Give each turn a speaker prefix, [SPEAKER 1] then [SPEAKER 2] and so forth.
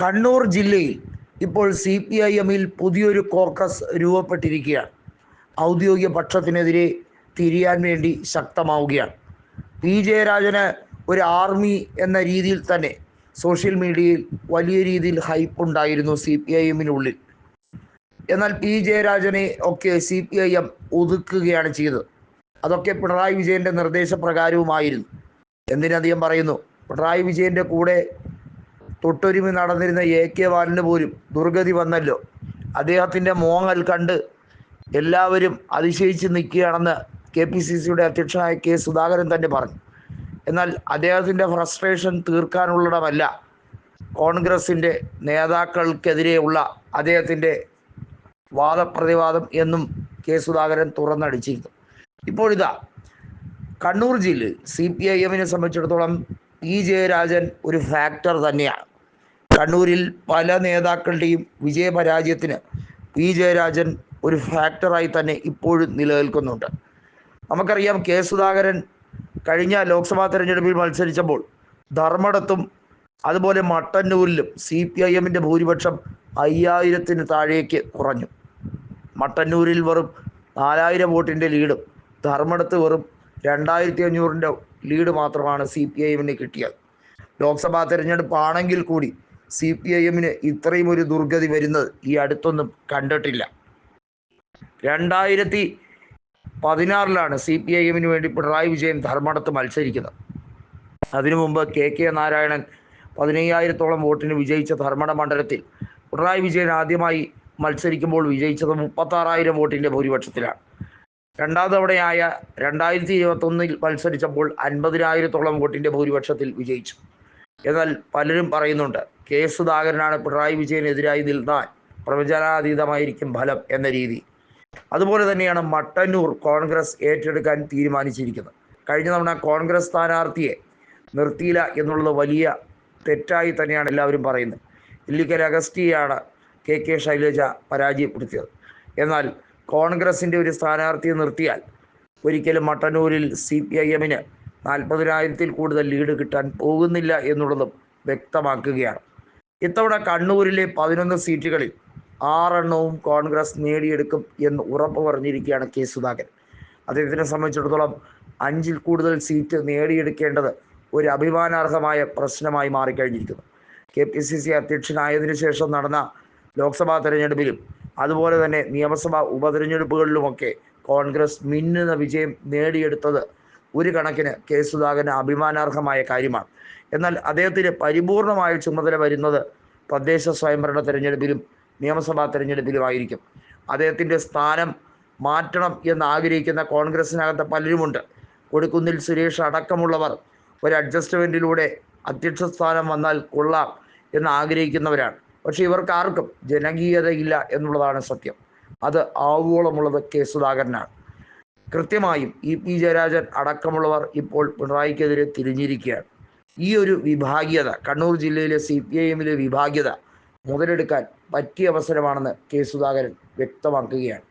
[SPEAKER 1] കണ്ണൂർ ജില്ലയിൽ ഇപ്പോൾ C P I എമ്മിൽ പുതിയൊരു കോർക്കസ് രൂപപ്പെട്ടിരിക്കുകയാണ്. ഔദ്യോഗിക പക്ഷത്തിനെതിരെ തിരിയാൻ വേണ്ടി ശക്തമാവുകയാണ്. പി. ജയരാജന് ഒരു ആർമി എന്ന രീതിയിൽ തന്നെ സോഷ്യൽ മീഡിയയിൽ വലിയ രീതിയിൽ ഹൈപ്പ് ഉണ്ടായിരുന്നു സി പി ഐ എമ്മിനുള്ളിൽ. എന്നാൽ പി. ജയരാജനെ ഒക്കെ സി പി ഐ എം ഒതുക്കുകയാണ് ചെയ്തത്. അതൊക്കെ പിണറായി വിജയന്റെ നിർദ്ദേശപ്രകാരവുമായിരുന്നു. എന്തിനധികം പറയുന്നു? പിണറായി വിജയന്റെ കൂടെ തൊട്ടൊരുമി നടന്നിരുന്ന എ കെ ബാലന് പോലും ദുർഗതി വന്നല്ലോ. അദ്ദേഹത്തിന്റെ മോങ്ങൽ കണ്ട് എല്ലാവരും അതിശയിച്ച് നിൽക്കുകയാണെന്ന് കെ പി സി സിയുടെ അധ്യക്ഷനായ കെ സുധാകരൻ തന്നെ പറഞ്ഞു. എന്നാൽ അദ്ദേഹത്തിന്റെ ഫ്രസ്ട്രേഷൻ തീർക്കാനുള്ളടമല്ല. കോൺഗ്രസിന്റെ നേതാക്കൾക്കെതിരെയുള്ള അദ്ദേഹത്തിന്റെ വാദപ്രതിവാദം എന്നും കെ സുധാകരൻ തുറന്നടിച്ചിരുന്നു. ഇപ്പോഴിതാ കണ്ണൂർ ജില്ലയിൽ സി പി ഐ എമ്മിനെ സംബന്ധിച്ചിടത്തോളം പി ജയരാജൻ ഒരു ഫാക്ടർ തന്നെയാണ്. കണ്ണൂരിൽ പല നേതാക്കളുടെയും വിജയപരാജയത്തിന് പി ജയരാജൻ ഒരു ഫാക്ടറായി തന്നെ ഇപ്പോഴും നിലനിൽക്കുന്നുണ്ട്. നമുക്കറിയാം കെ സുധാകരൻ കഴിഞ്ഞ ലോക്സഭാ തെരഞ്ഞെടുപ്പിൽ മത്സരിച്ചപ്പോൾ ധർമ്മടത്തും അതുപോലെ മട്ടന്നൂരിലും സി പി ഐ എമ്മിന്റെ ഭൂരിപക്ഷം അയ്യായിരത്തിന് താഴേക്ക് കുറഞ്ഞു. മട്ടന്നൂരിൽ വെറും നാലായിരം വോട്ടിന്റെ ലീഡും ധർമ്മടത്ത് വെറും രണ്ടായിരത്തി അഞ്ഞൂറിന്റെ ലീഡ് മാത്രമാണ് സി പി ഐ എമ്മിന് കിട്ടിയത്. ലോക്സഭാ തെരഞ്ഞെടുപ്പാണെങ്കിൽ കൂടി സി പി ഐ എമ്മിന് ഇത്രയും ഒരു ദുർഗതി വരുന്നത് ഈ അടുത്തൊന്നും കണ്ടിട്ടില്ല. രണ്ടായിരത്തി പതിനാറിലാണ് സി പി ഐ എമ്മിന് വേണ്ടി പിണറായി വിജയൻ ധർമ്മടത്ത് മത്സരിക്കുന്നത്. അതിനു മുമ്പ് കെ കെ നാരായണൻ പതിനയ്യായിരത്തോളം വോട്ടിന് വിജയിച്ച ധർമ്മട മണ്ഡലത്തിൽ പിണറായി വിജയൻ ആദ്യമായി മത്സരിക്കുമ്പോൾ വിജയിച്ചത് മുപ്പത്താറായിരം വോട്ടിന്റെ ഭൂരിപക്ഷത്തിലാണ്. രണ്ടാം തവണയായ രണ്ടായിരത്തി ഇരുപത്തൊന്നിൽ മത്സരിച്ചപ്പോൾ അൻപതിനായിരത്തോളം വോട്ടിന്റെ ഭൂരിപക്ഷത്തിൽ വിജയിച്ചു. എന്നാൽ പലരും പറയുന്നുണ്ട് കെ സുധാകരനാണ് പിണറായി വിജയനെതിരായി നിന്നാൽ പ്രവചനാതീതമായിരിക്കും ഫലം എന്ന രീതി. അതുപോലെ തന്നെയാണ് മട്ടന്നൂർ കോൺഗ്രസ് ഏറ്റെടുക്കാൻ തീരുമാനിച്ചിരിക്കുന്നത്. കഴിഞ്ഞ തവണ കോൺഗ്രസ് സ്ഥാനാർത്ഥിയെ നിർത്തിയില്ല എന്നുള്ളത് വലിയ തെറ്റായി തന്നെയാണ് എല്ലാവരും പറയുന്നത്. ഇല്ലിക്കൽ അഗസ്റ്റിയാണ് കെ കെ ശൈലജ പരാജയപ്പെടുത്തിയത്. എന്നാൽ കോൺഗ്രസിന്റെ ഒരു സ്ഥാനാർത്ഥിയെ നിർത്തിയാൽ ഒരിക്കലും മട്ടന്നൂരിൽ സി പി ഐ എമ്മിന് നാൽപ്പതിനായിരത്തിൽ കൂടുതൽ ലീഡ് കിട്ടാൻ പോകുന്നില്ല എന്നുള്ളതും വ്യക്തമാക്കുകയാണ്. ഇത്തവണ കണ്ണൂരിലെ പതിനൊന്ന് സീറ്റുകളിൽ ആറെണ്ണവും കോൺഗ്രസ് നേടിയെടുക്കും എന്ന് ഉറപ്പ് പറഞ്ഞിരിക്കുകയാണ് കെ സുധാകരൻ. അദ്ദേഹത്തിനെ സംബന്ധിച്ചിടത്തോളം അഞ്ചിൽ കൂടുതൽ സീറ്റ് നേടിയെടുക്കേണ്ടത് ഒരു അഭിമാനാർഹമായ പ്രശ്നമായി മാറിക്കഴിഞ്ഞിരിക്കുന്നു. കെ പി സി സി അധ്യക്ഷനായതിനു ശേഷം നടന്ന ലോക്സഭാ തെരഞ്ഞെടുപ്പിലും അതുപോലെ തന്നെ നിയമസഭാ ഉപതെരഞ്ഞെടുപ്പുകളിലുമൊക്കെ കോൺഗ്രസ് മിന്നുന്ന വിജയം നേടിയെടുത്തത് ഒരു കണക്കിന് കെ സുധാകരന് അഭിമാനാർഹമായ കാര്യമാണ്. എന്നാൽ അദ്ദേഹത്തിന് പരിപൂർണമായ ചുമതല വരുന്നത് തദ്ദേശ സ്വയംഭരണ തെരഞ്ഞെടുപ്പിലും നിയമസഭാ തെരഞ്ഞെടുപ്പിലുമായിരിക്കും. അദ്ദേഹത്തിന്റെ സ്ഥാനം മാറ്റണം എന്ന് ആഗ്രഹിക്കുന്ന കോൺഗ്രസിനകത്ത് പലരുമുണ്ട്. കൊടുക്കുന്നിൽ സുരേഷ് അടക്കമുള്ളവർ ഒരു അഡ്ജസ്റ്റ്മെന്റിലൂടെ അധ്യക്ഷ സ്ഥാനം വന്നാൽ കൊള്ളാം എന്ന് ആഗ്രഹിക്കുന്നവരാണ് പക്ഷേ ഇവർക്ക് ആർക്കും ജനകീയതയില്ല എന്നുള്ളതാണ് സത്യം. അത് ആവോളമുള്ളത് കെ സുധാകരനാണ്. കൃത്യമായും ഇ പി ജയരാജൻ അടക്കമുള്ളവർ ഇപ്പോൾ പിണറായിക്കെതിരെ തിരിഞ്ഞിരിക്കുകയാണ്. ഈ ഒരു വിഭാഗീയത കണ്ണൂർ ജില്ലയിലെ സി പി ഐ എമ്മിലെ വിഭാഗീയത മുതലെടുക്കാൻ പറ്റിയ അവസരമാണെന്ന് കെ സുധാകരൻ വ്യക്തമാക്കുകയാണ്.